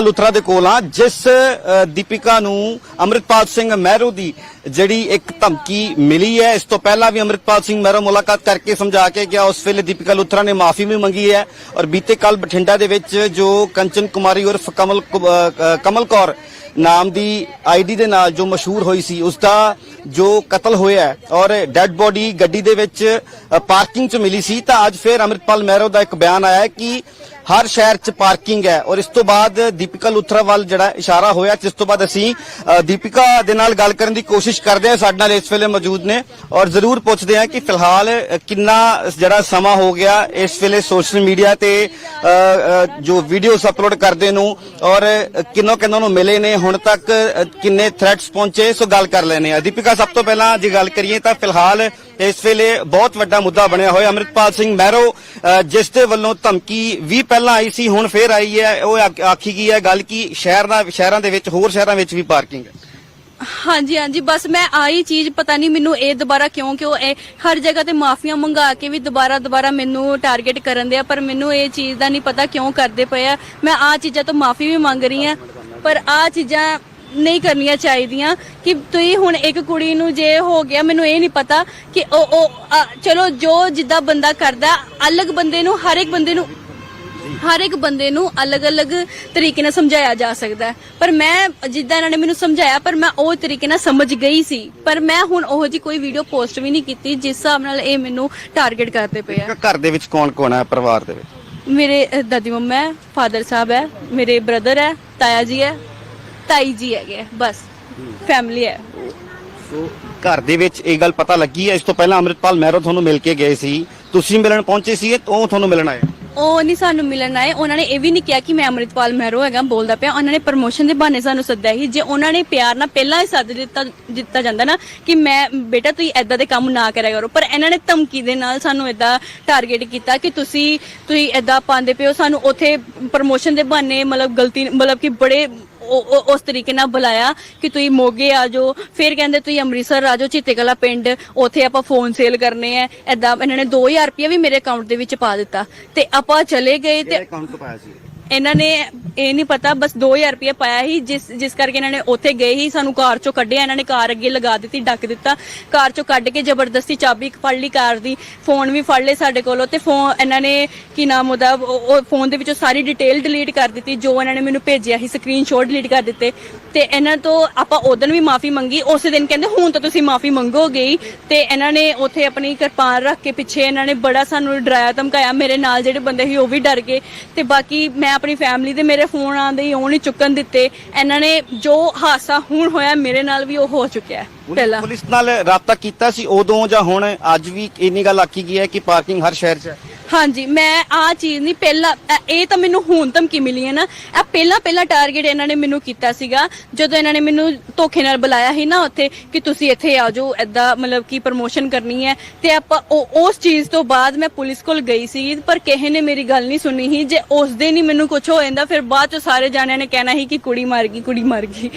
ਲੁਥਰਾ ਦੇ ਕੋਲ ਆ, ਜਿਸ ਦੀਪਿਕਾ ਨੂੰ ਅੰਮ੍ਰਿਤਪਾਲ ਸਿੰਘ ਮਹਿਰੂ ਦੀ ਜਿਹੜੀ ਇੱਕ ਧਮਕੀ ਮਿਲੀ ਹੈ, ਇਸ ਤੋਂ ਪਹਿਲਾਂ ਵੀ ਅੰਮ੍ਰਿਤਪਾਲ ਸਿੰਘ ਮਹਿਰੋ ਮੁਲਾਕਾਤ ਕਰਕੇ ਸਮਝਾ ਕੇ ਗਿਆ, ਉਸ ਵੇਲੇ ਦੀਪਿਕਾ ਲੁਥਰਾ ਨੇ ਮਾਫੀ ਵੀ ਮੰਗੀ ਹੈ, ਔਰ ਬੀਤੇ ਕੱਲ ਬਠਿੰਡਾ ਦੇ ਵਿੱਚ ਜੋ ਕੰਚਨ ਕੁਮਾਰੀ ਉਰਫ ਕਮਲ ਕਮਲ ਕੌਰ ਨਾਮ ਦੀ ਆਈਡੀ ਦੇ ਨਾਲ ਜੋ ਮਸ਼ਹੂਰ ਹੋਈ ਸੀ, ਉਸ ਦਾ ਜੋ ਕਤਲ ਹੋਇਆ ਔਰ ਡੈੱਡ ਬੋਡੀ ਗੱਡੀ ਦੇ ਵਿੱਚ ਪਾਰਕਿੰਗ 'ਚ ਮਿਲੀ ਸੀ, ਤਾਂ ਅੱਜ ਫਿਰ ਅੰਮ੍ਰਿਤਪਾਲ ਮਹਿਰੋ ਦਾ ਇੱਕ ਬਿਆਨ ਆਇਆ ਕਿ ਹਰ ਸ਼ਹਿਰ 'ਚ ਪਾਰਕਿੰਗ ਹੈ ਔਰ ਇਸ ਤੋਂ ਬਾਅਦ ਦੀਪਿਕਾ ਲੁਥਰਾ ਵੱਲ ਜਿਹੜਾ ਇਸ਼ਾਰਾ ਹੋਇਆ ਜਿਸ ਤੋਂ ਬਾਅਦ ਅਸੀਂ ਦੀਪਿਕਾ ਦੇ ਨਾਲ ਗੱਲ ਕਰਨ ਦੀ ਕੋਸ਼ਿਸ਼ ਕਰਦੇ ਹਾਂ ਸਾਡੇ ਨਾਲ ਇਸ ਵੇਲੇ ਮੌਜੂਦ ਨੇ ਔਰ ਜ਼ਰੂਰ ਪੁੱਛਦੇ ਹਾਂ ਕਿ ਫਿਲਹਾਲ ਕਿੰਨਾ ਜਿਹੜਾ ਸਮਾਂ ਹੋ ਗਿਆ ਇਸ ਵੇਲੇ ਸੋਸ਼ਲ ਮੀਡੀਆ ਤੇ ਅ, ਜੋ ਵੀਡੀਓਜ਼ ਅਪਲੋਡ ਕਰਦੇ ਨੂੰ ਔਰ ਕਿੰਨੋ ਕਿੰਨੋ ਨੂੰ ਮਿਲੇ ਨੇ ਹੁਣ ਤੱਕ ਕਿੰਨੇ ਥ੍ਰੈਟਸ ਪਹੁੰਚੇ ਸੋ ਗੱਲ ਕਰ ਲੈਨੇ ਆ ਦੀਪਿਕਾ ਸਭ ਤੋਂ ਪਹਿਲਾਂ ਜੇ ਗੱਲ ਕਰੀਏ ਤਾਂ ਫਿਲਹਾਲ ਇਸ ਵੇਲੇ ਬਹੁਤ ਵੱਡਾ ਮੁੱਦਾ ਬਣਿਆ ਹੋਇਆ। ਅੰਮ੍ਰਿਤਪਾਲ ਸਿੰਘ ਮਹਿਰੋ ਜਿਸ ਦੇ ਵੱਲੋਂ ਧਮਕੀ ਵੀ ਪਹਿਲਾਂ ਆਈ ਸੀ, ਹੁਣ ਫੇਰ ਆਈ ਹੈ। ਉਹ ਆਖੀ ਗਈ ਹੈ ਗੱਲ ਕਿ ਸ਼ਹਿਰ ਦਾ ਸ਼ਹਿਰਾਂ ਦੇ ਵਿੱਚ, ਹੋਰ ਸ਼ਹਿਰਾਂ ਵਿੱਚ ਵੀ ਪਾਰਕਿੰਗ ਹੈ। ਹਾਂਜੀ ਹਾਂਜੀ। ਬਸ ਮੈਂ ਆਹੀ ਚੀਜ਼ ਪਤਾ ਨਹੀਂ ਮੈਨੂੰ ਇਹ ਦੁਬਾਰਾ ਕਿਉਂ ਕਿਉਂ ਇਹ ਹਰ ਜਗ੍ਹਾ ਤੇ ਮਾਫੀਆਂ ਮੰਗਾ ਕੇ ਵੀ ਦੁਬਾਰਾ ਦੁਬਾਰਾ ਮੈਨੂੰ ਟਾਰਗੇਟ ਕਰਨ ਦੇ ਆ, ਪਰ ਮੈਨੂੰ ਇਹ ਚੀਜ਼ ਦਾ ਨਹੀਂ ਪਤਾ ਕਿਉਂ ਕਰਦੇ ਪਏ ਆ। ਮੈਂ ਆ ਚੀਜ਼ਾਂ ਤੋਂ ਮਾਫੀ ਵੀ ਮੰਗ ਰਹੀ ਆ ਪਰ ਆ ਚੀਜ਼ਾਂ ਨਹੀਂ ਕਰਨੀਆਂ ਚਾਹੀਦੀਆਂ ਕਿ ਤੁਸੀਂ ਹੁਣ ਇੱਕ ਕੁੜੀ ਨੂੰ ਜੇ ਹੋ ਗਿਆ ਮੈਨੂੰ ਇਹ ਨਹੀਂ ਪਤਾ ਕਿ ਉਹ ਉਹ ਚਲੋ ਜੋ ਜਿੱਦਾਂ ਬੰਦਾ ਕਰਦਾ ਅਲੱਗ ਬੰਦੇ ਨੂੰ ਹਰ ਇੱਕ ਬੰਦੇ ਨੂੰ ਹਰ ਇੱਕ ਬੰਦੇ ਨੂੰ ਅਲੱਗ-ਅਲੱਗ ਤਰੀਕੇ ਨਾਲ ਸਮਝਾਇਆ ਜਾ ਸਕਦਾ ਹੈ। ਪਰ ਮੈਂ ਜਿੱਦਾਂ ਇਹਨਾਂ ਨੇ ਮੈਨੂੰ ਸਮਝਾਇਆ ਪਰ ਮੈਂ ਉਹ ਤਰੀਕੇ ਨਾਲ ਸਮਝ ਗਈ ਸੀ। ਪਰ ਮੈਂ ਹੁਣ ਉਹੋ ਜੀ ਕੋਈ ਵੀਡੀਓ ਪੋਸਟ ਵੀ ਨਹੀਂ ਕੀਤੀ ਜਿਸ ਹਿਸਾਬ ਨਾਲ ਇਹ ਮੈਨੂੰ ਟਾਰਗੇਟ ਕਰਦੇ ਪਏ ਆ। ਘਰ ਦੇ ਵਿੱਚ ਕੌਣ ਕੌਣ ਹੈ ਪਰਿਵਾਰ ਦੇ ਵਿੱਚ? ਮੇਰੇ ਅ, ਦਾਦੀ ਮੰਮਾ ਹੈ ਫਾਦਰ ਸਾਹਿਬ ਹੈ ਮੇਰੇ ਬ੍ਰਦਰ ਹੈ ਤਾਇਆ ਜੀ ਹੈ ਤਾਈ ਜੀ ਹੈਗੇ ਆ, ਬਸ। ਫੈਮਿਲੀ ਹੈ। ਸੋ ਘਰ ਦੇ ਵਿੱਚ ਇਹ ਗੱਲ ਪਤਾ ਲੱਗੀ ਹੈ ਇਸ ਤੋਂ ਪਹਿਲਾਂ ਅੰਮ੍ਰਿਤਪਾਲ ਮਹਿਰੋ ਤੁਹਾਨੂੰ ਮਿਲ ਕੇ ਗਏ ਸੀ। ਤੁਸੀਂ ਮਿਲਣ ਪਹੁੰਚੇ ਸੀ ਉਹ ਤੁਹਾਨੂੰ ਮਿਲਣ ਆਏ। ਉਹ ਨਹੀਂ ਸਾਨੂੰ ਮਿਲਣ ਆਏ। ਉਹਨਾਂ ਨੇ ਇਹ ਵੀ ਨਹੀਂ ਕਿਹਾ ਕਿ ਮੈਂ ਅਮਰਿਤਪਾਲ ਮਹਿਰੋ ਹੈਗਾ ਬੋਲਦਾ ਪਿਆ। ਉਹਨਾਂ ਨੇ ਪ੍ਰਮੋਸ਼ਨ ਦੇ ਬਹਾਨੇ ਸਾਨੂੰ ਸੱਦਿਆ ਸੀ। ਜੇ ਉਹਨਾਂ ਨੇ ਪਿਆਰ ਨਾਲ ਪਹਿਲਾਂ ਹੀ ਸੱਦ ਦਿੱਤਾ ਦਿੱਤਾ ਜਾਂਦਾ ਨਾ ਕਿ ਮੈਂ ਬੇਟਾ ਤੁਸੀਂ ਐਦਾਂ ਦੇ ਕੰਮ ਨਾ ਕਰਿਆ ਕਰੋ। ਪਰ ਇਹਨਾਂ ਨੇ ਧਮਕੀ ਦੇ ਨਾਲ ਸਾਨੂੰ ਐਦਾਂ ਟਾਰਗੇਟ ਕੀਤਾ ਕਿ ਤੁਸੀਂ ਤੁਸੀਂ ਐਦਾਂ ਪਾਉਂਦੇ ਪਿਓ ਸਾਨੂੰ ਉੱਥੇ ਪ੍ਰਮੋਸ਼ਨ ਦੇ ਬਹਾਨੇ ਮਤਲਬ ਗਲਤੀ ਮਤਲਬ ਕਿ ਬੜੇ ਉਸ ਤਰੀਕੇ ਨਾਲ ਬੁਲਾਇਆ ਕਿ ਤੁਸੀਂ ਮੋਗੇ ਆ ਜਾਓ। ਫਿਰ ਕਹਿੰਦੇ ਤੁਸੀਂ ਅੰਮ੍ਰਿਤਸਰ ਆ ਜਾਓ ਚੀਤੇ ਕਲਾ ਪਿੰਡ। ਉੱਥੇ ਆਪਾਂ ਫੋਨ ਸੇਲ ਕਰਨੇ ਆ। ਐਦਾਂ ਇਹਨਾਂ ਨੇ 2000 ਰੁਪਏ ਵੀ ਮੇਰੇ ਅਕਾਊਂਟ ਦੇ ਵਿੱਚ ਪਾ ਦਿੱਤਾ। ਤੇ ਆਪਾਂ ਚਲੇ ਗਏ ਤੇ ਅਕਾਊਂਟ ਤੋਂ ਪਾਇਆ ਸੀ। ਇਹਨਾਂ ਨੇ ਇਹ ਨਹੀਂ ਪਤਾ, ਬਸ 2000 ਰੁਪਏ ਪਾਇਆ ਸੀ, ਜਿਸ ਜਿਸ ਕਰਕੇ ਇਹਨਾਂ ਨੇ ਉੱਥੇ ਗਏ ਹੀ ਸਾਨੂੰ ਕਾਰ ਚੋਂ ਕੱਢਿਆ, ਇਹਨਾਂ ਨੇ ਕਾਰ ਅੱਗੇ ਲਗਾ ਦਿੱਤੀ, ਡੱਕ ਦਿੱਤਾ, ਕਾਰ ਚੋਂ ਕੱਢ ਕੇ ਜ਼ਬਰਦਸਤੀ ਚਾਬੀ ਫੜ ਲਈ ਕਾਰ ਦੀ, ਫੋਨ ਵੀ ਫੜ ਲਏ ਸਾਡੇ ਕੋਲੋਂ ਤੇ ਫੋਨ ਇਹਨਾਂ ਨੇ ਕੀ ਨਾਮ ਉਹਦਾ, ਉਹ ਉਹ ਫੋਨ ਦੇ ਵਿੱਚੋਂ ਸਾਰੀ ਡਿਟੇਲ ਡਿਲੀਟ ਕਰ ਦਿੱਤੀ, ਜੋ ਇਹਨਾਂ ਨੇ ਮੈਨੂੰ ਭੇਜਿਆ ਸੀ ਸਕਰੀਨਸ਼ਾਟ ਡਿਲੀਟ ਕਰ ਦਿੱਤੇ ਤੇ ਇਹਨਾਂ ਤੋਂ ਆਪਾਂ ਉਦੋਂ ਵੀ ਮਾਫੀ ਮੰਗੀ, ਉਸੇ ਦਿਨ ਕਹਿੰਦੇ ਹੁਣ ਤਾਂ ਤੁਸੀਂ ਮਾਫੀ ਮੰਗੋਗੇ ਹੀ ਤੇ ਇਹਨਾਂ ਨੇ ਉੱਥੇ ਆਪਣੀ ਕਿਰਪਾਨ ਰੱਖ ਕੇ ਪਿੱਛੇ ਇਹਨਾਂ ਨੇ ਬੜਾ ਸਾਨੂੰ ਡਰਾਇਆ, ਧਮਕਾਇਆ, ਮੇਰੇ ਨਾਲ ਜਿਹੜੇ ਬੰਦੇ ਸੀ ਉਹ ਵੀ ਡਰ ਗਏ ਤੇ ਬਾਕੀ ਮੈਂ ਆਪਣੀ ਫੈਮਿਲੀ ਦੇ ਮੇਰੇ ਫੋਨ ਆਉਂਦੇ ਹੀ ਉਹ ਨਹੀਂ ਚੁੱਕਣ ਦਿੱਤੇ। ਇਹਨਾਂ ਨੇ ਜੋ ਹਾਸਾ ਹੁਣ ਹੋਇਆ ਮੇਰੇ ਨਾਲ ਵੀ ਉਹ ਹੋ ਚੁੱਕਿਆ ਹੈ ਪਹਿਲਾਂ। ਪੁਲਿਸ ਨਾਲ ਰਾਬਤਾ ਕੀਤਾ ਸੀ ਉਦੋਂ ਜਾਂ ਹੁਣ ਅੱਜ ਵੀ ਇੰਨੀ ਗੱਲ ਆਖੀ ਗਈ ਹੈ ਕਿ ਪਾਰਕਿੰਗ ਹਰ ਸ਼ਹਿਰ 'ਚ ਹੈ। ਹਾਂਜੀ, ਮੈਂ ਆ ਚੀਜ਼ ਨਹੀਂ, ਪਹਿਲਾਂ ਇਹ- ਇਹ ਤਾਂ ਮੈਨੂੰ ਹੁਣ ਧਮਕੀ ਮਿਲੀ ਹੈ ਨਾ। ਇਹ ਪਹਿਲਾਂ ਪਹਿਲਾਂ ਟਾਰਗੇਟ ਇਹਨਾਂ ਨੇ ਮੈਨੂੰ ਕੀਤਾ ਸੀਗਾ, ਜਦੋਂ ਇਹਨਾਂ ਨੇ ਮੈਨੂੰ ਧੋਖੇ ਨਾਲ ਬੁਲਾਇਆ ਸੀ ਨਾ ਉੱਥੇ ਕਿ ਤੁਸੀਂ ਇੱਥੇ ਆ ਜਾਓ ਐਦਾਂ ਮਤਲਬ ਕਿ ਪ੍ਰਮੋਸ਼ਨ ਕਰਨੀ ਹੈ। ਤੇ ਆਪਾਂ ਉਹ- ਉਸ ਚੀਜ਼ ਤੋਂ ਬਾਅਦ ਮੈਂ ਪੁਲਿਸ ਕੋਲ ਗਈ ਸੀ, ਪਰ ਕਿਸੇ ਨੇ ਮੇਰੀ ਗੱਲ ਨਹੀਂ ਸੁਣੀ ਸੀ। ਜੇ ਉਸ ਦਿਨ ਹੀ ਮੈਨੂੰ ਕੁਝ ਹੋ ਜਾਂਦਾ, ਫਿਰ ਬਾਅਦ ਚ ਸਾਰੇ ਜਾਣਿਆਂ ਨੇ ਕਹਿਣਾ ਸੀ ਕਿ ਕੁੜੀ ਮਰ ਗਈ, ਕੁੜੀ ਮਰ ਗਈ।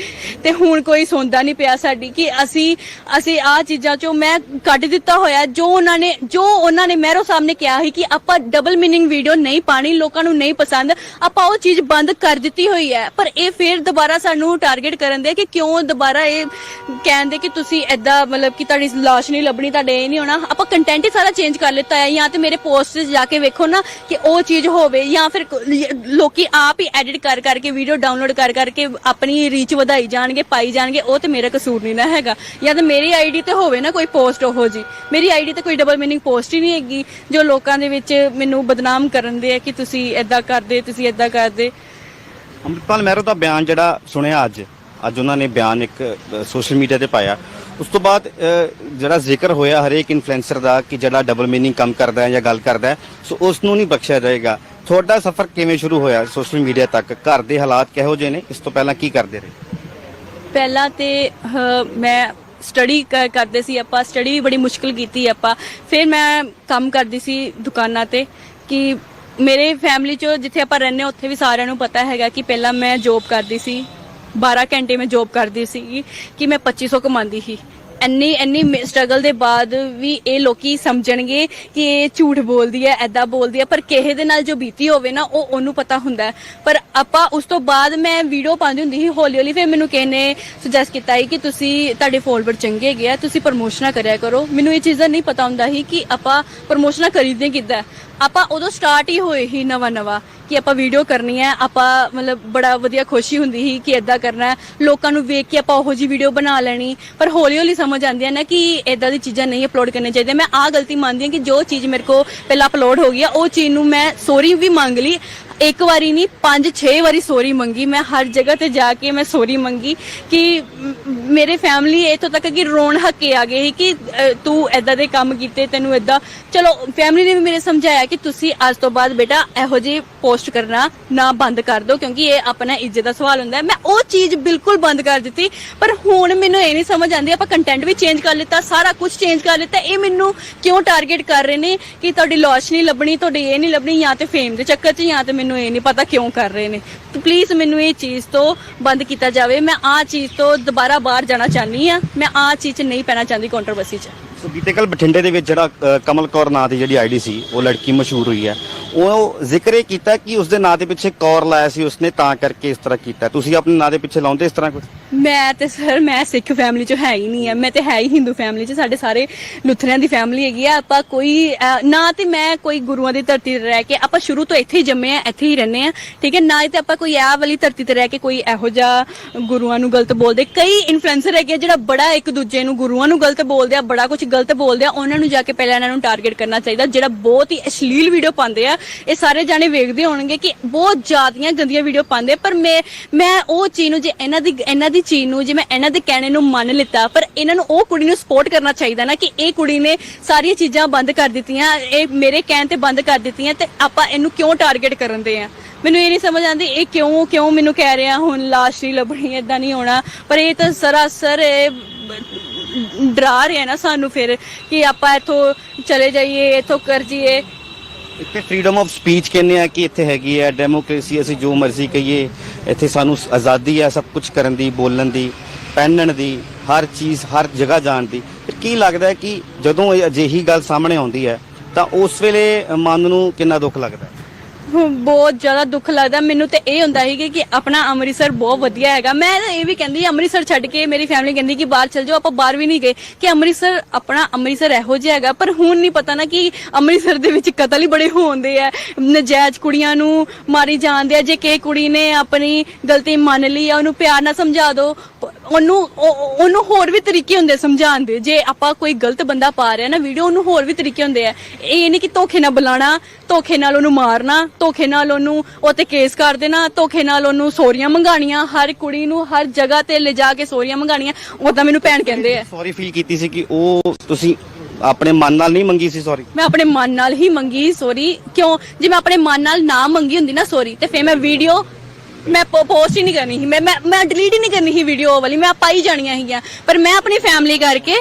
ਤੇ ਹੁਣ ਕੋਈ ਸੁਣਦਾ ਨਹੀਂ ਪਿਆ ਸਾਡੀ ਕਿ ਅਸੀਂ ਅਸੀਂ ਆ ਚੀਜ਼ਾਂ ਚੋਂ ਮੈਂ ਕੱਢ ਦਿੱਤਾ ਹੋਇਆ, ਜੋ ਉਹਨਾਂ ਨੇ, ਜੋ ਉਹਨਾਂ ਨੇ ਮਹਿਰੋ ਸਾਹਿਬ ਨੇ ਕਿਹਾ ਸੀ ਕਿ ਆਪ ਆਪਾਂ ਡਬਲ ਮੀਨਿੰਗ ਵੀਡੀਓ ਨਹੀਂ ਪਾਣੀ, ਲੋਕਾਂ ਨੂੰ ਨਹੀਂ ਪਸੰਦ, ਆਪਾਂ ਉਹ ਚੀਜ਼ ਬੰਦ ਕਰ ਦਿੱਤੀ ਹੋਈ ਹੈ। ਪਰ ਇਹ ਫੇਰ ਦੁਬਾਰਾ ਸਾਨੂੰ ਟਾਰਗੇਟ ਕਰਨ ਦੇ ਕਿ ਕਿਉਂ ਦੁਬਾਰਾ ਇਹ ਕਹਿੰਦੇ ਕਿ ਤੁਸੀਂ ਐਦਾਂ ਮਤਲਬ ਕਿ ਤੁਹਾਡੀ ਲਾਸ਼ ਨਹੀਂ ਲੱਭਣੀ, ਤੁਹਾਡੇ ਇਹ ਨਹੀਂ ਹੋਣਾ। ਆਪਾਂ ਕੰਟੈਂਟ ਹੀ ਸਾਰਾ ਚੇਂਜ ਕਰ ਲਿੱਤਾ ਹੈ, ਜਾਂ ਤੇ ਮੇਰੇ ਪੋਸਟ 'ਚ ਜਾ ਕੇ ਵੇਖੋ ਨਾ ਕਿ ਉਹ ਚੀਜ਼ ਹੋਵੇ, ਜਾਂ ਫਿਰ ਕੋ- ਲੋਕੀ ਆਪ ਹੀ ਐਡਿਟ ਕਰ ਕਰਕੇ ਵੀਡੀਓ ਡਾਊਨਲੋਡ ਕਰ ਕਰਕੇ ਆਪਣੀ ਰੀਚ ਵਧਾਈ ਜਾਣਗੇ, ਪਾਈ ਜਾਣਗੇ, ਉਹ ਤੇ ਮੇਰਾ ਕਸੂਰ ਨਹੀਂ ਨਾ ਹੈਗਾ। ਜਾਂ ਤਾਂ ਮੇਰੀ ਆਈਡੀ ਤੇ ਹੋਵੇ ਨਾ ਕੋਈ ਪੋਸਟ ਉਹੋ ਜੀ ਮੇਰੀ ਆਈਡੀ ਤੇ ਕੋਈ ਡਬਲ ਮੀਨਿੰਗ ਪੋਸਟ ਹੀ ਨਹੀਂ ਹੈਗੀ, ਜੋ ਲੋਕਾਂ ਦੇ ਵਿੱਚ ਮੈਨੂੰ ਬਦਨਾਮ ਕਰਨ ਦੇ ਆ ਕਿ ਤੁਸੀਂ ਐਦਾਂ ਕਰਦੇ ਤੁਸੀਂ ਐਦਾਂ ਕਰਦੇ? ਅੰਮ੍ਰਿਤਪਾਲ ਮਹਿਰੋ ਦਾ ਬਿਆਨ ਜਿਹੜਾ ਸੁਣਿਆ ਅੱਜ ਅੱਜ ਉਹਨਾਂ ਨੇ ਬਿਆਨ ਇੱਕ ਸੋਸ਼ਲ ਮੀਡੀਆ ਤੇ ਪਾਇਆ। ਉਸ ਤੋਂ ਬਾਅਦ ਜਿਹੜਾ ਜ਼ਿਕਰ ਹੋਇਆ ਹਰੇਕ ਇਨਫਲੂਐਂਸਰ ਦਾ ਕਿ ਜਿਹੜਾ ਡਬਲ ਮੀਨਿੰਗ ਕੰਮ ਕਰਦਾ ਹੈ ਜਾਂ ਗੱਲ ਕਰਦਾ ਹੈ ਸੋ ਉਸ ਨੂੰ ਨਹੀਂ ਬਖਸ਼ਿਆ ਜਾਏਗਾ। ਤੁਹਾਡਾ ਸਫ਼ਰ ਕਿਵੇਂ ਸ਼ੁਰੂ ਹੋਇਆ ਸੋਸ਼ਲ ਮੀਡੀਆ ਤੱਕ? ਘਰ ਦੇ ਹਾਲਾਤ ਕਿਹੋ ਜਿਹੇ ਨੇ? ਇਸ ਤੋਂ ਪਹਿਲਾਂ ਕੀ ਕਰਦੇ ਰਹੇ? ਪਹਿਲਾਂ ਤੇ ਮੈਂ ਸਟੱਡੀ ਕਰਦੇ ਸੀ ਆਪਾਂ ਸਟੱਡੀ ਵੀ ਬੜੀ ਮੁਸ਼ਕਲ ਕੀਤੀ ਆਪਾਂ। ਫਿਰ ਮੈਂ ਕੰਮ ਕਰਦੀ ਸੀ ਦੁਕਾਨਾਂ ਤੇ ਕਿ ਮੇਰੇ ਫੈਮਿਲੀ ਚ ਜਿੱਥੇ ਆਪਾਂ ਰਹਿੰਦੇ ਹਾਂ, ਉੱਥੇ ਵੀ ਸਾਰਿਆਂ ਨੂੰ ਪਤਾ ਹੈਗਾ ਕਿ ਪਹਿਲਾਂ ਮੈਂ ਜੋਬ ਕਰਦੀ ਸੀ। 12 ਘੰਟੇ ਮੈਂ ਜੋਬ ਕਰਦੀ ਸੀ ਕਿ ਮੈਂ 2500 ਕਮਾਉਂਦੀ ਸੀ। ਇੰਨੀ ਇੰਨੀ ਸਟਰਗਲ ਦੇ ਬਾਅਦ ਵੀ ਇਹ ਲੋਕੀ ਸਮਝਣਗੇ ਕਿ ਇਹ ਝੂਠ ਬੋਲਦੀ ਹੈ ਐਦਾਂ ਬੋਲਦੀ ਹੈ, ਪਰ ਕਿਸੇ ਦੇ ਨਾਲ ਜੋ ਬੀਤੀ ਹੋਵੇ ਨਾ, ਉਹ ਉਹਨੂੰ ਪਤਾ ਹੁੰਦਾ ਪਰ ਆਪਾਂ ਉਸ ਤੋਂ ਬਾਅਦ ਮੈਂ ਵੀਡੀਓ ਪਾਉਂਦੀ ਹੁੰਦੀ ਸੀ ਹੌਲੀ ਹੌਲੀ, ਫਿਰ ਮੈਨੂੰ ਕਿਸੇ ਨੇ ਸੁਜੈਸਟ ਕੀਤਾ ਸੀ ਕਿ ਤੁਸੀਂ ਤੁਹਾਡੇ ਫੋਲੋਵਰ ਚੰਗੇ ਹੈਗੇ ਤੁਸੀਂ ਪ੍ਰਮੋਸ਼ਨਾਂ ਕਰਿਆ ਕਰੋ। ਮੈਨੂੰ ਇਹ ਚੀਜ਼ਾਂ ਨਹੀਂ ਪਤਾ ਹੁੰਦਾ ਸੀ ਕਿ ਆਪਾਂ ਪ੍ਰਮੋਸ਼ਨਾਂ ਕਰੀਦੇ ਕਿੱਦਾਂ। ਆਪਾਂ ਉਦੋਂ ਸਟਾਰਟ ਹੀ ਹੋਏ ਹੀ ਨਵਾਂ ਨਵਾਂ ਕਿ ਆਪਾਂ ਵੀਡੀਓ ਕਰਨੀ ਹੈ, ਆਪਾਂ ਮਤਲਬ ਬੜਾ ਵਧੀਆ ਖੁਸ਼ੀ ਹੁੰਦੀ ਸੀ ਕਿ ਇਦਾਂ ਕਰਨਾ ਹੈ। ਲੋਕਾਂ ਨੂੰ ਵੇਖ ਕੇ ਆਪਾਂ ਉਹੋ ਜੀ ਵੀਡੀਓ ਬਣਾ ਲੈਣੀ। ਪਰ ਹੌਲੀ ਹੌਲੀ ਸਮਝ ਆਉਂਦੀ ਹੈ ਨਾ ਕਿ ਇਦਾਂ ਦੀ ਚੀਜ਼ਾਂ ਨਹੀਂ ਅਪਲੋਡ ਕਰਨੀਆਂ ਚਾਹੀਦੀਆਂ। ਮੈਂ ਆਹ ਗਲਤੀ ਮੰਨਦੀ ਹਾਂ ਕਿ ਜੋ ਚੀਜ਼ ਮੇਰੇ ਕੋ ਪਹਿਲਾਂ ਅਪਲੋਡ ਹੋ ਗਈ ਆ ਉਹ ਚੀਜ਼ ਨੂੰ ਮੈਂ ਸੋਰੀ ਵੀ ਮੰਗ ਲਈ। ਇੱਕ ਵਾਰੀ ਨਹੀਂ, ਪੰਜ, ਛੇ ਵਾਰੀ ਸੋਰੀ ਮੰਗੀ। ਮੈਂ ਹਰ ਜਗ੍ਹਾ ਤੇ ਜਾ ਕੇ ਮੈਂ ਸੋਰੀ ਮੰਗੀ ਕਿ ਮੇਰੇ ਫੈਮਿਲੀ ਇਥੋਂ ਤੱਕ ਕਿ ਰੋਣ ਹੱਕੇ ਆ ਗਏ ਸੀ ਕਿ ਤੂੰ ਐਦਾਂ ਦੇ ਕੰਮ ਕੀਤੇ, ਤੈਨੂੰ ਐਦਾਂ ਚਲੋ ਫੈਮਿਲੀ ਨੇ ਵੀ ਮੇਰੇ ਸਮਝਾਇਆ ਕਿ ਤੁਸੀਂ ਅੱਜ ਤੋਂ ਬਾਅਦ ਬੇਟਾ ਇਹੋ ਜਿਹੀ ਪੋਸਟ ਕਰਨਾ ਨਾ ਬੰਦ ਕਰ ਦਿਓ, ਕਿਉਂਕਿ ਇਹ ਆਪਣਾ ਇੱਜ਼ਤ ਦਾ ਸਵਾਲ ਹੁੰਦਾ ਮੈਂ ਉਹ ਚੀਜ਼ ਬਿਲਕੁਲ ਬੰਦ ਕਰ ਦਿੱਤੀ, ਪਰ ਹੁਣ ਮੈਨੂੰ ਇਹ ਨਹੀਂ ਸਮਝ ਆਉਂਦੀ, ਆਪਾਂ ਕੰਟੈਂਟ ਵੀ ਚੇਂਜ ਕਰ ਲਿੱਤਾ, ਸਾਰਾ ਕੁਝ ਚੇਂਜ ਕਰ ਲਿੱਤਾ, ਇਹ ਮੈਨੂੰ ਕਿਉਂ ਟਾਰਗੇਟ ਕਰ ਰਹੇ ਨੇ ਕਿ ਤੁਹਾਡੀ ਲਾਸ਼ ਨਹੀਂ ਲੱਭਣੀ, ਤੁਹਾਡੀ ਇਹ ਨਹੀਂ ਲੱਭਣੀ, ਜਾਂ ਤੇ ਫੇਮ ਦੇ ਚੱਕਰ 'ਚ, ਜਾਂ ਤੇ ਮੈਨੂੰ ਇਹ ਨਹੀਂ ਪਤਾ ਕਿਉਂ ਕਰ ਰਹੇ ਨੇ। ਪਲੀਜ਼ ਮੈਨੂੰ ਇਹ ਚੀਜ਼ ਤੋਂ ਬੰਦ ਕੀਤਾ ਜਾਵੇ। ਮੈਂ ਆਹ ਚੀਜ਼ ਤੋਂ ਦੁਬਾਰਾ ਬਾਹਰ ਜਾਣਾ ਚਾਹਨੀ ਆ ਮੈਂ ਆਹ ਚੀਜ਼ 'ਚ ਨਹੀਂ ਪੈਣਾ ਚਾਹੁੰਦੀ ਕੰਟਰੋਵਰਸੀ 'ਚ। ਸੋ ਬੀਤੇ ਕੱਲ ਬਠਿੰਡੇ ਦੇ ਵਿੱਚ ਜਿਹੜਾ ਅ, ਕਮਲ ਕੌਰ ਨਾਂ ਦੀ ਜਿਹੜੀ ਆਈਡੀ ਸੀ ਉਹ ਲੜਕੀ ਮਸ਼ਹੂਰ ਹੋਈ ਹੈ। ਉਹ ਜ਼ਿਕਰ ਇਹ ਕੀਤਾ ਕਿ ਉਸ ਦੇ ਨਾਂ ਦੇ ਪਿੱਛੇ ਕੌਰ ਲਾਇਆ ਸੀ ਉਸਨੇ ਤਾਂ ਕਰਕੇ ਇਸ ਤਰ੍ਹਾਂ ਕੀਤਾ। ਤੁਸੀਂ ਆਪਣੇ ਨਾਂ ਦੇ ਪਿੱਛੇ ਲਾਉਂਦੇ ਇਸ ਤਰ੍ਹਾਂ ਕੁਝ ਮੈਂ ਤੇ ਸਰ ਮੈਂ ਸਿੱਖ ਫੈਮਿਲੀ ਚੋਂ ਹੈ ਹੀ ਨਹੀਂ ਆ ਮੈਂ ਤੇ ਹੈ ਹੀ ਹਿੰਦੂ ਫੈਮਿਲੀ ਚ। ਸਾਡੇ ਸਾਰੇ ਲੁਥਰਿਆਂ ਦੀ ਫੈਮਿਲੀ ਹੈਗੀ ਆ। ਆਪਾਂ ਕੋਈ ਅਹ, ਨਾ ਤੇ ਮੈਂ ਕੋਈ ਗੁਰੂਆਂ ਦੀ ਧਰਤੀ ਤੇ ਰਹਿ ਕੇ ਆਪਾਂ ਸ਼ੁਰੂ ਤੋਂ ਇੱਥੇ ਹੀ ਜੰਮੇ ਆ ਇੱਥੇ ਹੀ ਰਹਿੰਦੇ ਆ ਠੀਕ ਹੈ ਨਾ ਹੀ ਤੇ ਆਪਾਂ ਕੋਈ ਆਹ ਵਾਲੀ ਧਰਤੀ ਤੇ ਰਹਿ ਕੇ ਕੋਈ ਇਹੋ ਜਿਹਾ ਗੁਰੂਆਂ ਨੂੰ ਗਲਤ ਬੋਲਦੇ। ਕਈ ਇਨਫਲੂਐਂਸਰ ਹੈਗੇ ਆ ਜਿਹੜਾ ਬੜਾ ਇੱਕ ਦੂਜੇ ਨੂੰ ਗੁਰੂਆਂ ਨੂੰ ਗਲਤ ਬੋਲਦੇ ਆ ਬੜਾ ਕੁਝ ਗਲਤ ਬੋਲਦੇ ਆ, ਉਹਨਾਂ ਨੂੰ ਜਾ ਕੇ ਪਹਿਲਾਂ ਇਹਨਾਂ ਨੂੰ ਟਾਰਗੇਟ ਕਰਨਾ ਚਾਹੀਦਾ, ਜਿਹੜਾ ਬਹੁਤ ਹੀ ਅਸ਼ਲੀਲ ਵੀਡੀਓ ਪਾਉਂਦੇ ਆ। ਇਹ ਸਾਰੇ ਜਾਣੇ ਵੇਖਦੇ ਹੋਣਗੇ ਕਿ ਬਹੁਤ ਜ਼ਿਆਦੀਆਂ ਗੰਦੀਆਂ ਵੀਡੀਓ ਪਾਉਂਦੇ ਪਰ ਮੈਂ ਮੈਂ ਉਹ ਚੀਜ਼ ਨੂੰ ਜੇ ਇਹਨਾਂ ਦੀ ਇਹਨਾਂ ਦੀ ਚੀਜ਼ ਨੂੰ ਜੇ ਮੈਂ ਇਹਨਾਂ ਦੇ ਕਹਿਣੇ ਨੂੰ ਮੰਨ ਲਿੱਤਾ, ਪਰ ਇਹਨਾਂ ਨੂੰ ਉਹ ਕੁੜੀ ਨੂੰ ਸਪੋਰਟ ਕਰਨਾ ਚਾਹੀਦਾ ਨਾ ਕਿ ਇਹ ਕੁੜੀ ਨੇ ਸਾਰੀਆਂ ਚੀਜ਼ਾਂ ਬੰਦ ਕਰ ਦਿੱਤੀਆਂ, ਇਹ ਮੇਰੇ ਕਹਿਣ ਤੇ ਬੰਦ ਕਰ ਦਿੱਤੀਆਂ ਤੇ ਆਪਾਂ ਇਹਨੂੰ ਕਿਉਂ ਟਾਰਗੇਟ ਕਰਨ ਦੇ ਆ? ਮੈਨੂੰ ਇਹ ਨਹੀਂ ਸਮਝ ਆਉਂਦੀ, ਇਹ ਕਿਉਂ ਕਿਉਂ ਮੈਨੂੰ ਕਹਿ ਰਿਹਾ, ਹੁਣ ਲਾਸ਼ ਨਹੀਂ ਲੱਭਣੀ ਇਦਾਂ ਨਹੀਂ ਹੋਣਾ। ਪਰ ਇਹ ਤਾਂ ਸਰਾਸਰ ਇਹ ਡਰਾ ਰਿਹਾ ਨਾ ਸਾਨੂੰ ਫਿਰ ਕਿ ਆਪਾਂ ਇੱਥੋਂ ਚਲੇ ਜਾਈਏ, ਇੱਥੋਂ ਕਰ ਜਾਈਏ। ਇੱਥੇ ਫਰੀडम ਆਫ ਸਪੀਚ ਕਹਿੰਦੇ ਆ ਕਿ ਇੱਥੇ ਹੈਗੀ ਹੈ ਡੈਮੋਕ੍ਰੇਸੀ ਅਸੀਂ ਜੋ ਮਰਜ਼ੀ ਕਹੀਏ, ਇੱਥੇ ਸਾਨੂੰ ਆਜ਼ਾਦੀ ਆ, ਸਭ ਕੁਝ ਕਰਨ ਦੀ, ਬੋਲਣ ਦੀ, ਪਹਿਨਣ ਦੀ, ਹਰ ਚੀਜ਼, ਹਰ ਜਗ੍ਹਾ ਜਾਣ ਦੀ। ਫਿਰ ਕੀ ਲੱਗਦਾ ਹੈ ਕਿ ਜਦੋਂ ਅਜਿਹੀ ਗੱਲ ਸਾਹਮਣੇ ਆਉਂਦੀ ਹੈ, ਤਾਂ ਉਸ ਵੇਲੇ ਮਨ ਨੂੰ ਕਿੰਨਾ ਦੁੱਖ ਲੱਗਦਾ ਹੈ? ਬਹੁਤ ਜ਼ਿਆਦਾ ਦੁੱਖ ਲੱਗਦਾ। ਮੈਨੂੰ ਤੇ ਇਹ ਹੁੰਦਾ ਸੀ ਕਿ- ਆਪਣਾ ਅੰਮ੍ਰਿਤਸਰ ਬਹੁਤ ਵਧੀਆ ਹੈਗਾ। ਮੈਂ ਇਹ ਵੀ ਕਹਿੰਦੀ ਅੰਮ੍ਰਿਤਸਰ ਛੱਡ ਕੇ ਮੇਰੀ ਫੈਮਿਲੀ ਕਹਿੰਦੀ ਕਿ ਬਾਹਰ ਚਲ ਜਾਓ, ਆਪਾਂ ਬਾਹਰ ਵੀ ਨਹੀਂ ਗਏ ਕਿ ਅੰਮ੍ਰਿਤਸਰ, ਆਪਣਾ ਅੰਮ੍ਰਿਤਸਰ ਇਹੋ ਜਿਹਾ ਹੈਗਾ। ਪਰ ਹੁਣ ਨਹੀਂ ਪਤਾ ਨਾ ਕਿ ਅੰਮ੍ਰਿਤਸਰ ਦੇ ਵਿੱਚ ਕਤਲ ਹੀ ਬੜੇ ਹੋਣਦੇ ਆ। ਨਜਾਇਜ਼ ਕੁੜੀਆਂ ਨੂੰ ਮਾਰੀ ਜਾਂਦੇ ਆ। ਜੇ ਕਿਸੇ ਕੁੜੀ ਨੇ ਆਪਣੀ ਗਲਤੀ ਮੰਨ ਲਈ ਆ, ਉਹਨੂੰ ਪਿਆਰ ਨਾਲ ਸਮਝਾ ਦਿਓ ਉਹਨੂੰ, ਉਹ- ਉਹਨੂੰ ਹੋਰ ਵੀ ਤਰੀਕੇ ਹੁੰਦੇ ਸਮਝਾਉਣ ਦੇ। ਜੇ ਆਪਾਂ ਕੋਈ ਗਲਤ ਬੰਦਾ ਪਾ ਰਿਹਾ ਨਾ ਵੀਡੀਓ, ਉਹਨੂੰ ਹੋਰ ਵੀ ਤਰੀਕੇ ਹੁੰਦੇ ਆ। ਇਹ ਨਹੀਂ ਕਿ ਧੋਖੇ ਨਾਲ ਬੁਲਾਣਾ ਧੋਖੇ ਨਾਲ ਉਹਨੂੰ ਮਾਰਨਾ। ਧੋਖੇ ਨਾਲ ਉਹਨੂੰ ਉਹ ਤੇ ਕੇਸ ਕਰ ਦੇਣਾ ਧੋਖੇ ਨਾਲ ਉਹਨੂੰ ਸੋਰੀਆਂ ਮੰਗਾਣੀਆਂ ਹਰ ਕੁੜੀ ਨੂੰ ਹਰ ਜਗ੍ਹਾ ਤੇ ਲਿਜਾ ਕੇ ਸੋਰੀਆਂ ਮੰਗਾਣੀਆਂ ਤਾਂ ਮੈਨੂੰ ਭੈਣ ਕਹਿੰਦੇ ਆ। ਸੌਰੀ ਫੀਲ ਕੀਤੀ ਸੀ ਕਿ ਉਹ ਤੁਸੀਂ ਆਪਣੇ ਮਨ ਨਾਲ ਨਹੀਂ ਮੰਗੀ ਸੀ ਸੌਰੀ ਮੈਂ ਆਪਣੇ ਮਨ ਨਾਲ ਹੀ ਮੰਗੀ ਸੋਰੀ ਕਿਉਂ? ਜੇ ਮੈਂ ਆਪਣੇ ਮਨ ਨਾਲ ਨਾ ਮੰਗੀ ਹੁੰਦੀ ਨਾ ਸੋਰੀ ਤੇ ਫੇਰ ਮੈਂ ਵੀਡੀਓ ਮੈਂ ਪੋਸਟ ਹੀ ਨਹੀਂ ਕਰਨੀ ਸੀ। ਮੈਂ ਮੈਂ ਮੈਂ ਡਿਲੀਟ ਹੀ ਨਹੀਂ ਕਰਨੀ ਸੀ ਵੀਡੀਓ ਵਾਲੀ। ਮੈਂ ਪਾਈ ਜਾਣੀਆਂ ਸੀਗੀਆਂ। ਪਰ ਮੈਂ ਆਪਣੀ ਫੈਮਿਲੀ ਕਰਕੇ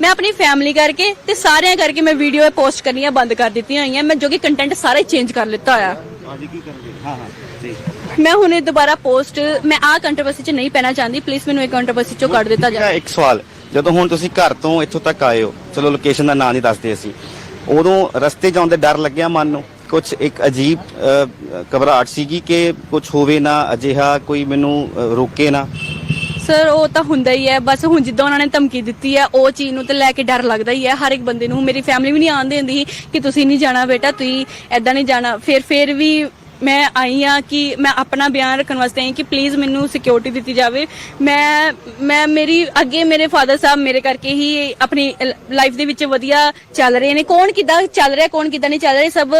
ਮੈਂ ਆਪਣੀ ਫੈਮਿਲੀ ਕਰਕੇ ਤੇ ਸਾਰਿਆਂ ਕਰਕੇ ਮੈਂ ਵੀਡੀਓ ਪੋਸਟ ਕਰਨੀਆਂ ਬੰਦ ਕਰ ਦਿੱਤੀਆਂ ਹੋਈਆਂ। ਮੈਂ ਜੋ ਕਿ ਕੰਟੈਂਟ ਸਾਰਾ ਚੇਂਜ ਕਰ ਲਿੱਤਾ ਹੋਇਆ। ਹਾਂਜੀ ਕੀ ਕਰਨਗੇ? ਹਾਂ ਹਾਂ ਜੀ। ਮੈਂ ਹੁਣ ਇਹ ਦੁਬਾਰਾ ਪੋਸਟ ਮੈਂ ਆਹ ਕੰਟਰੋਵਰਸੀ 'ਚ ਨਹੀਂ ਪੈਣਾ ਚਾਹੁੰਦੀ। ਪਲੀਜ਼ ਮੈਨੂੰ ਇਹ ਕੰਟਰੋਵਰਸੀ 'ਚੋਂ ਕੱਢ ਦਿੱਤਾ ਜਾਵੇ। ਇੱਕ ਸਵਾਲ ਜਦੋਂ ਹੁਣ ਤੁਸੀਂ ਘਰ ਤੋਂ ਇੱਥੋਂ ਤੱਕ ਆਏ ਹੋ ਚਲੋ ਲੋਕੇਸ਼ਨ ਦਾ ਨਾਂ ਨਹੀਂ ਦੱਸਦੇ ਅਸੀਂ ਉਦੋਂ ਰਸਤੇ ਆਉਂਦੇ ਡਰ ਲੱਗਿਆ ਮਨ ਨੂੰ? ਕੁਝ ਇੱਕ ਅਜੀਬ ਘਬਰਾਹਟ ਸੀਗੀ ਕਿ ਕੁਝ ਹੋਵੇ ਨਾ ਅਜਿਹਾ ਕੋਈ ਮੈਨੂੰ ਰੋਕੇ ਨਾ? ਸਰ, ਉਹ ਤਾਂ ਹੁੰਦਾ ਹੀ ਹੈ। ਬਸ ਹੁਣ ਜਿੱਦਾਂ ਉਹਨਾਂ ਨੇ ਧਮਕੀ ਦਿੱਤੀ ਹੈ, ਉਹ ਚੀਜ਼ ਨੂੰ ਤੇ ਲੈ ਕੇ ਡਰ ਲੱਗਦਾ ਹੀ ਹੈ। ਹਰ ਇੱਕ ਬੰਦੇ ਨੂੰ, ਮੇਰੀ ਫੈਮਿਲੀ ਵੀ ਨਹੀਂ ਆਉਣ ਦਿੰਦੀ ਸੀ ਕਿ ਤੁਸੀਂ ਨਹੀਂ ਜਾਣਾ ਬੇਟਾ, ਤੁਸੀਂ ਐਦਾਂ ਨਹੀਂ ਜਾਣਾ। ਫਿਰ ਫਿਰ ਵੀ ਮੈਂ ਆਈ ਆ ਕਿ ਮੈਂ ਆਪਣਾ ਬਿਆਨ ਰੱਖਣ ਵਾਸਤੇ ਆਈ ਕਿ ਪਲੀਜ਼ ਮੈਨੂੰ ਸਿਕਿਉਰਿਟੀ ਦਿੱਤੀ ਜਾਵੇ। ਮੈਂ ਮੈਂ ਮੇਰੀ, ਅੱਗੇ ਮੇਰੇ ਫਾਦਰ ਸਾਹਿਬ ਮੇਰੇ ਕਰਕੇ ਹੀ ਆਪਣੀ ਲਾਈਫ ਦੇ ਵਿੱਚ ਵਧੀਆ ਚੱਲ ਰਹੇ ਨੇ। ਕੌਣ ਕਿੱਦਾਂ ਚੱਲ ਰਿਹਾ, ਕੌਣ ਕਿੱਦਾਂ ਨਹੀਂ ਚੱਲ ਰਿਹਾ ਸਭ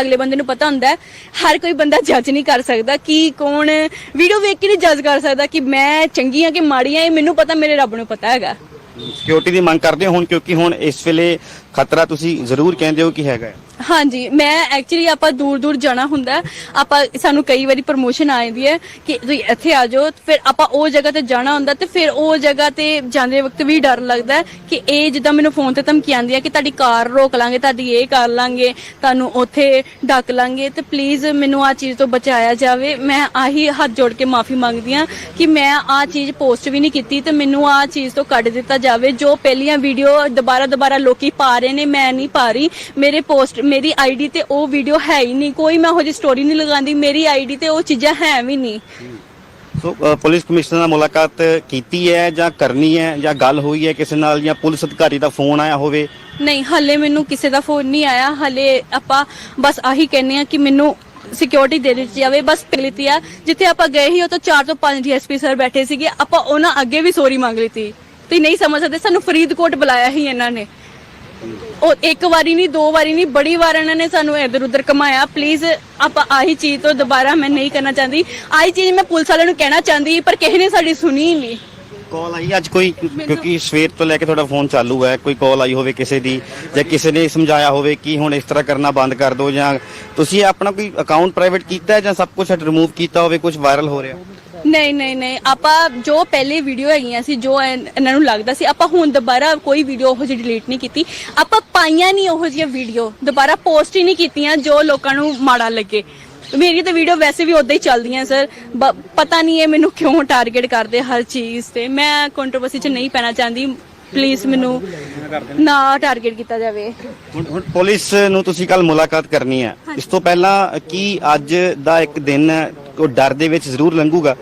ਅਗਲੇ ਬੰਦੇ ਨੂੰ ਪਤਾ ਹੁੰਦਾ ਹੈ। ਹਰ ਕੋਈ ਬੰਦਾ ਜੱਜ ਨਹੀਂ ਕਰ ਸਕਦਾ ਕਿ ਕੌਣ ਵੀਡੀਓ ਵੇਖ ਕੇ ਨਹੀਂ ਜੱਜ ਕਰ ਸਕਦਾ ਕਿ ਮੈਂ ਚੰਗੀ ਆ ਕਿ ਮਾੜੀ ਆ ਇਹ ਮੈਨੂੰ ਪਤਾ, ਮੇਰੇ ਰੱਬ ਨੂੰ ਪਤਾ ਹੈਗਾ। ਸਿਕਿਉਰਿਟੀ ਦੀ ਮੰਗ ਕਰਦੇ ਹੋ ਹੁਣ, ਕਿਉਂਕਿ ਹੁਣ ਇਸ ਵੇਲੇ ਖਤਰਾ ਤੁਸੀਂ ਜ਼ਰੂਰ ਕਹਿੰਦੇ ਹੋ ਕਿ ਹੈਗਾ ਹਾਂਜੀ, ਮੈਂ ਐਕਚੁਅਲੀ ਆਪਾਂ ਦੂਰ ਦੂਰ ਜਾਣਾ ਹੁੰਦਾ। ਹੈ। ਆਪਾਂ ਸਾਨੂੰ ਕਈ ਵਾਰੀ ਪ੍ਰਮੋਸ਼ਨ ਆ ਜਾਂਦੀ ਹੈ ਕਿ ਤੁਸੀਂ ਇੱਥੇ ਆ ਜਾਓ ਫਿਰ ਆਪਾਂ ਉਹ ਜਗ੍ਹਾ ਤੇ ਜਾਣਾ ਹੁੰਦਾ ਤੇ ਫਿਰ ਉਹ ਜਗ੍ਹਾ ਤੇ ਜਾਂਦੇ ਵਕਤ ਵੀ ਡਰ ਲੱਗਦਾ ਹੈ ਕਿ ਇਹ ਜਿੱਦਾਂ ਮੈਨੂੰ ਫੋਨ ਤੇ ਧਮਕੀ ਆਉਂਦੀ ਹੈ ਕਿ ਤੁਹਾਡੀ ਕਾਰ ਰੋਕ ਲਾਂਗੇ, ਤੁਹਾਡੀ ਇਹ ਕਰ ਲਾਂਗੇ, ਤੁਹਾਨੂੰ ਉੱਥੇ ਡੱਕ ਲਾਂਗੇ, ਤੇ ਪਲੀਜ਼ ਮੈਨੂੰ ਆ ਚੀਜ਼ ਤੋਂ ਬਚਾਇਆ ਜਾਵੇ। ਮੈਂ ਆਹੀ ਹੱਥ ਜੋੜ ਕੇ ਮਾਫੀ ਮੰਗਦੀ ਹਾਂ ਕਿ ਮੈਂ ਆ ਚੀਜ਼ ਪੋਸਟ ਵੀ ਨਹੀਂ ਕੀਤੀ ਤੇ ਮੈਨੂੰ ਆ ਚੀਜ਼ ਤੋਂ ਕੱਢ ਦਿੱਤਾ ਜਾਵੇ। ਜੋ ਪਹਿਲੀਆਂ ਵੀਡੀਓ ਦੁਬਾਰਾ ਦੁਬਾਰਾ ਲੋਕੀ ਪਾ ਰਹੇ ਨੇ, ਮੈਂ ਨਹੀਂ ਪਾ ਰਹੀ। ਮੇਰੇ ਪੋਸਟ ਮੇਰੀ ਆਈਡੀ ਤੇ ਉਹ ਵੀਡੀਓ ਹੈ ਹੀ ਨਹੀਂ। ਕੋਈ ਮੈਂ ਉਹ ਜਿਹੀ ਸਟੋਰੀ ਨਹੀਂ ਲਗਾਉਂਦੀ। ਮੇਰੀ ਆਈਡੀ ਤੇ ਉਹ ਚੀਜ਼ਾਂ ਹੈ ਵੀ ਨਹੀਂ। ਸੋ ਅ, ਪੁਲਿਸ ਕਮਿਸ਼ਨਰ ਨਾਲ ਮੁਲਾਕਾਤ ਕੀਤੀ ਹੈ ਜਾਂ ਕਰਨੀ ਹੈ ਜਾਂ ਗੱਲ ਹੋਈ ਹੈ ਕਿਸੇ ਨਾਲ ਜਾਂ ਪੁਲਿਸ ਅਧਿਕਾਰੀ ਦਾ ਫੋਨ ਆਇਆ ਹੋਵੇ? ਨਹੀਂ ਹਲੇ ਮੈਨੂੰ ਕਿਸੇ ਦਾ ਫੋਨ ਨਹੀਂ ਆਇਆ। ਹਲੇ ਆਪਾਂ ਬਸ ਆਹੀ ਕਹਿੰਨੇ ਆ ਕਿ ਮੈਨੂੰ ਸਿਕਿਉਰਿਟੀ ਦੇ ਦਿੱਤੀ ਜਾਵੇ। ਬਸ ਲਿੱਤੀ ਆ। ਜਿੱਥੇ ਆਪਾਂ ਗਏ ਸੀ ਉਹ ਤੋਂ 4 ਤੋਂ 5 ਡੀਐਸਪੀ ਸਰ ਬੈਠੇ ਸੀਗੇ। ਆਪਾਂ ਉਹਨਾਂ ਅੱਗੇ ਵੀ ਸੋਰੀ ਮੰਗ ਲਈ ਸੀ ਤੇ ਨਹੀਂ ਸਮਝ ਸਕਦੇ ਸਾਨੂੰ ਫਰੀਦਕੋਟ ਬੁਲਾਇਆ ਸੀ ਇਹਨਾਂ ਨੇ। ਉਹ ਇੱਕ ਵਾਰੀ ਨਹੀਂ, ਦੋ ਵਾਰੀ ਨਹੀਂ, ਬੜੀ ਵਾਰ ਇਹਨਾਂ ਨੇ ਸਾਨੂੰ ਇੱਧਰ ਉੱਧਰ ਘਮਾਇਆ। ਪਲੀਜ਼ ਆਪਾਂ ਆਹੀ ਚੀਜ਼ ਤੋਂ ਦੁਬਾਰਾ ਮੈਂ ਨਹੀਂ ਕਰਨਾ ਚਾਹੁੰਦੀ। ਆਹੀ ਚੀਜ਼ ਮੈਂ ਪੁਲਿਸ ਵਾਲਿਆਂ ਨੂੰ ਕਹਿਣਾ ਚਾਹੁੰਦੀ, ਪਰ ਕਿਸੇ ਨੇ ਸਾਡੀ ਸੁਣੀ ਹੀ ਨਹੀਂ। ਕਾਲ ਆਈ ਅੱਜ ਕੋਈ? ਕਿਉਂਕਿ ਸਵੇਰ ਤੋਂ ਲੈ ਕੇ ਤੁਹਾਡਾ ਫੋਨ ਚਾਲੂ ਹੈ। ਕੋਈ ਕਾਲ ਆਈ ਹੋਵੇ ਕਿਸੇ ਦੀ, ਜਾਂ ਕਿਸੇ ਨੇ ਸਮਝਾਇਆ ਹੋਵੇ ਕਿ ਹੁਣ ਇਸ ਤਰ੍ਹਾਂ ਕਰਨਾ ਬੰਦ ਕਰ ਦਿਓ, ਜਾਂ ਤੁਸੀਂ ਆਪਣਾ ਕੋਈ ਅਕਾਊਂਟ ਪ੍ਰਾਈਵੇਟ ਕੀਤਾ ਹੈ, ਜਾਂ ਸਭ ਕੁਝ ਰਿਮੂਵ ਕੀਤਾ ਹੋਵੇ ਕੁਝ ਵਾਇਰਲ ਹੋ ਰਿਹਾ? ਨਹੀਂ ਨਹੀਂ ਨਹੀਂ। ਆਪਾਂ ਜੋ ਪਹਿਲੇ ਵੀਡੀਓ ਹੈਗੀਆਂ ਸੀ, ਜੋ ਇਹ- ਇਹਨਾਂ ਨੂੰ ਲੱਗਦਾ ਸੀ, ਆਪਾਂ ਹੁਣ ਦੁਬਾਰਾ ਕੋਈ ਵੀਡੀਓ ਉਹ ਜਿਹੀ ਡਿਲੀਟ ਨਹੀਂ ਕੀਤੀ। ਆਪਾਂ ਪਾਈਆਂ ਨਹੀਂ ਉਹ ਜਿਹੀਆਂ ਵੀਡੀਓ ਦੁਬਾਰਾ ਪੋਸਟ ਹੀ ਨਹੀਂ ਕੀਤੀਆਂ ਜੋ ਲੋਕਾਂ ਨੂੰ ਮਾੜਾ ਲੱਗੇ। ਮੇਰੀ ਤਾਂ ਵੀਡੀਓ ਵੈਸੇ ਵੀ ਉਦਾਂ ਹੀ ਚੱਲਦੀਆਂ ਸਰ ਪਤਾ ਨਹੀਂ ਇਹ ਮੈਨੂੰ ਕਿਉਂ ਟਾਰਗੇਟ ਕਰਦੇ ਹਰ ਚੀਜ਼ ਤੇ। ਮੈਂ ਕੰਟਰੋਵਰਸੀ 'ਚ ਨਹੀਂ ਪੈਣਾ ਚਾਹੁੰਦੀ। ਪਲੀਜ਼ ਮੈਨੂੰ ਨਾ ਟਾਰਗੇਟ ਕੀਤਾ ਜਾਵੇ। ਹੁਣ ਹੁਣ ਪੁਲਿਸ ਨੂੰ ਤੁਸੀਂ ਕੱਲ ਮੁਲਾਕਾਤ ਕਰਨੀ ਹੈ। ਇਸ ਤੋਂ ਪਹਿਲਾਂ ਕੀ ਅੱਜ ਦਾ ਇੱਕ ਦਿਨ ਉਹ ਡਰ ਦੇ ਵਿੱਚ ਜ਼ਰੂਰ ਲੰਘੂਗਾ।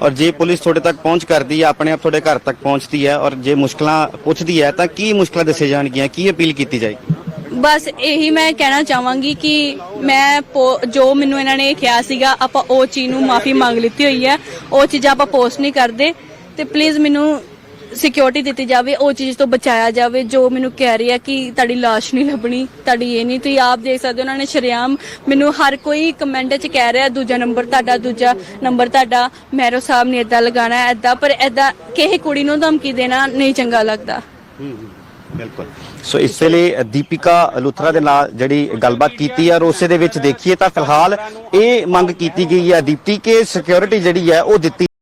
ਔਰ ਜੇ ਪੁਲਿਸ ਤੁਹਾਡੇ ਤੱਕ ਪਹੁੰਚ ਕਰਦੀ ਹੈ, ਆਪਣੇ ਆਪ ਤੁਹਾਡੇ ਘਰ ਤੱਕ ਪਹੁੰਚਦੀ ਹੈ, ਔਰ ਜੇ ਮੁਸ਼ਕਲਾਂ ਪੁੱਛਦੀ ਹੈ, ਤਾਂ ਕੀ ਮੁਸ਼ਕਲਾਂ ਦੱਸੇ ਜਾਣਗੀਆਂ? ਕੀ ਅਪੀਲ ਕੀਤੀ ਜਾਏਗੀ? ਬਸ ਇਹੀ ਮੈਂ ਕਹਿਣਾ ਚਾਹਾਂਗੀ ਕਿ ਮੈਂ ਜੋ ਮੈਨੂੰ ਇਹਨਾਂ ਨੇ ਕਿਹਾ ਸੀਗਾ, ਆਪਾਂ ਉਹ ਚੀਜ਼ ਨੂੰ ਮਾਫੀ ਮੰਗ ਲਿੱਤੀ ਹੋਈ ਹੈ। ਉਹ ਚੀਜ਼ਾਂ ਆਪਾਂ ਪੋਸਟ ਨਹੀਂ ਕਰਦੇ। ਤੇ ਪਲੀਜ਼ ਮੈਨੂੰ ਸਿਕਿਉਰਿਟੀ ਦਿੱਤੀ ਜਾਵੇ, ਉਹ ਚੀਜ਼ ਤੋਂ ਬਚਾਇਆ ਜਾਵੇ, ਜੋ ਮੈਨੂੰ ਕਹਿ ਰਹੀ ਕਿ ਤੁਹਾਡੀ ਲਾਸ਼ ਨਹੀਂ ਲੱਭਣੀ, ਤੁਹਾਡੀ ਇਹ ਨਹੀਂ, ਤੁਸੀਂ ਆਪ ਦੇਖ ਸਕਦੇ ਹੋ, ਉਹਨਾਂ ਨੇ ਸ਼ਰੇਆਮ ਮੈਨੂੰ ਹਰ ਕੋਈ ਕਮੈਂਟ 'ਚ ਕਹਿ ਰਿਹਾ, ਦੂਜਾ ਨੰਬਰ ਤੁਹਾਡਾ, ਦੂਜਾ ਨੰਬਰ ਤੁਹਾਡਾ ਮੈਰੋ ਸਾਹਿਬ ਨੇ ਇਦਾਂ ਲਗਾਣਾ ਐਦਾਂ ਪਰ ਐਦਾਂ ਕਿਸੇ ਕੁੜੀ ਨੂੰ ਧਮਕੀ ਦੇਣਾ ਨਹੀਂ ਚੰਗਾ ਲੱਗਦਾ। ਬਿਲਕੁਲ। ਸੋ ਇਸ ਵੇਲੇ ਦੀਪਿਕਾ ਲੁਥਰਾ ਦੇ ਨਾਲ ਜਿਹੜੀ ਗੱਲਬਾਤ ਕੀਤੀ ਹੈ ਔਰ ਉਸੇ ਦੇ ਵਿੱਚ ਦੇਖੀਏ ਤਾਂ ਫਿਲਹਾਲ ਇਹ ਮੰਗ ਕੀਤੀ ਗਈ ਹੈ ਦੀਪਤੀ ਕਿ ਸਿਕਿਉਰਿਟੀ ਜਿਹੜੀ ਹੈ ਉਹ ਦਿੱਤੀ